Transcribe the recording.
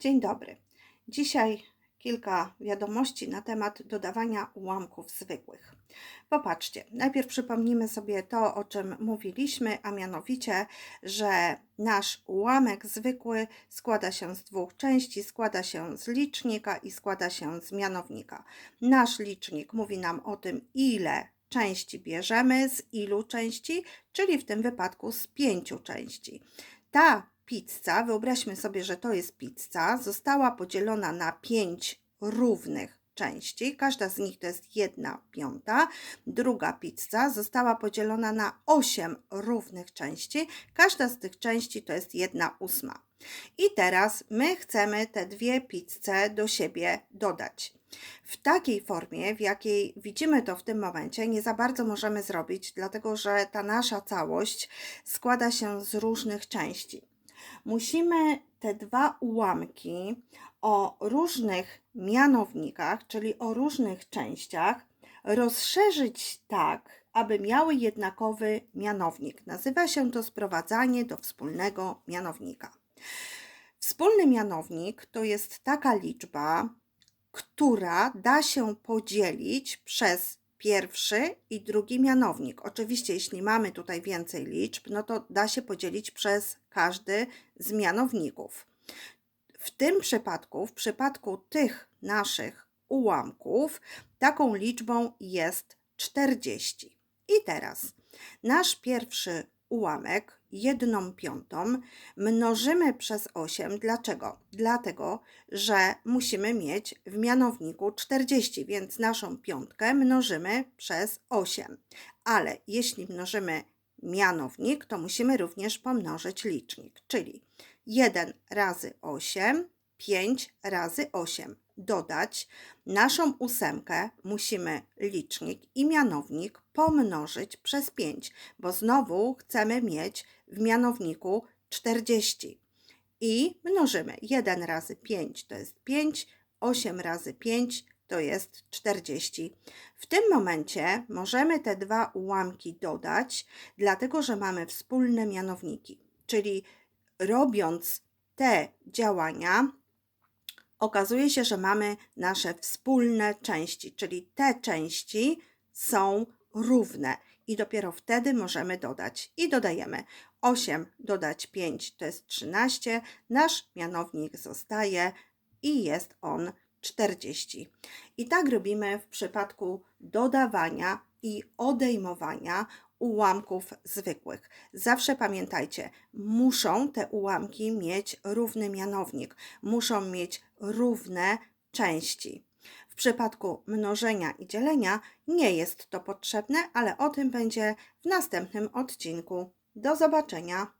Dzień dobry. Dzisiaj kilka wiadomości na temat dodawania ułamków zwykłych. Popatrzcie, najpierw przypomnimy sobie to, o czym mówiliśmy, a mianowicie, że nasz ułamek zwykły składa się z dwóch części, składa się z licznika i składa się z mianownika. Nasz licznik mówi nam o tym, ile części bierzemy, z ilu części, czyli w tym wypadku z pięciu części. Ta pizza, wyobraźmy sobie, że to jest pizza, została podzielona na pięć równych części. Każda z nich to jest jedna piąta. Druga pizza została podzielona na osiem równych części. Każda z tych części to jest jedna ósma. I teraz my chcemy te dwie pizze do siebie dodać. W takiej formie, w jakiej widzimy to w tym momencie, nie za bardzo możemy zrobić, dlatego że ta nasza całość składa się z różnych części musimy te dwa ułamki o różnych mianownikach, czyli o różnych częściach, rozszerzyć tak, aby miały jednakowy mianownik. Nazywa się to sprowadzanie do wspólnego mianownika. Wspólny mianownik to jest taka liczba, która da się podzielić przez pierwszy i drugi mianownik. Oczywiście, jeśli mamy tutaj więcej liczb, no to da się podzielić przez każdy z mianowników. W tym przypadku, w przypadku tych naszych ułamków, taką liczbą jest 40. I teraz nasz pierwszy ułamek, jedną piątą, mnożymy przez 8. Dlaczego? Dlatego, że musimy mieć w mianowniku 40, więc naszą piątkę mnożymy przez 8. Ale jeśli mnożymy mianownik, to musimy również pomnożyć licznik, czyli 1 razy 8, 5 razy 8 dodać naszą ósemkę, musimy licznik i mianownik pomnożyć przez 5, bo znowu chcemy mieć w mianowniku 40. I mnożymy 1 razy 5 to jest 5, 8 razy 5 to jest 40. W tym momencie możemy te dwa ułamki dodać, dlatego że mamy wspólne mianowniki. Czyli robiąc te działania, okazuje się, że mamy nasze wspólne części, czyli te części są równe i dopiero wtedy możemy dodać. I dodajemy 8 dodać 5 to jest 13, nasz mianownik zostaje i jest on 40. I tak robimy w przypadku dodawania i odejmowania ułamków zwykłych. Zawsze pamiętajcie, muszą te ułamki mieć równy mianownik, muszą mieć równe części. W przypadku mnożenia i dzielenia nie jest to potrzebne, ale o tym będzie w następnym odcinku. Do zobaczenia.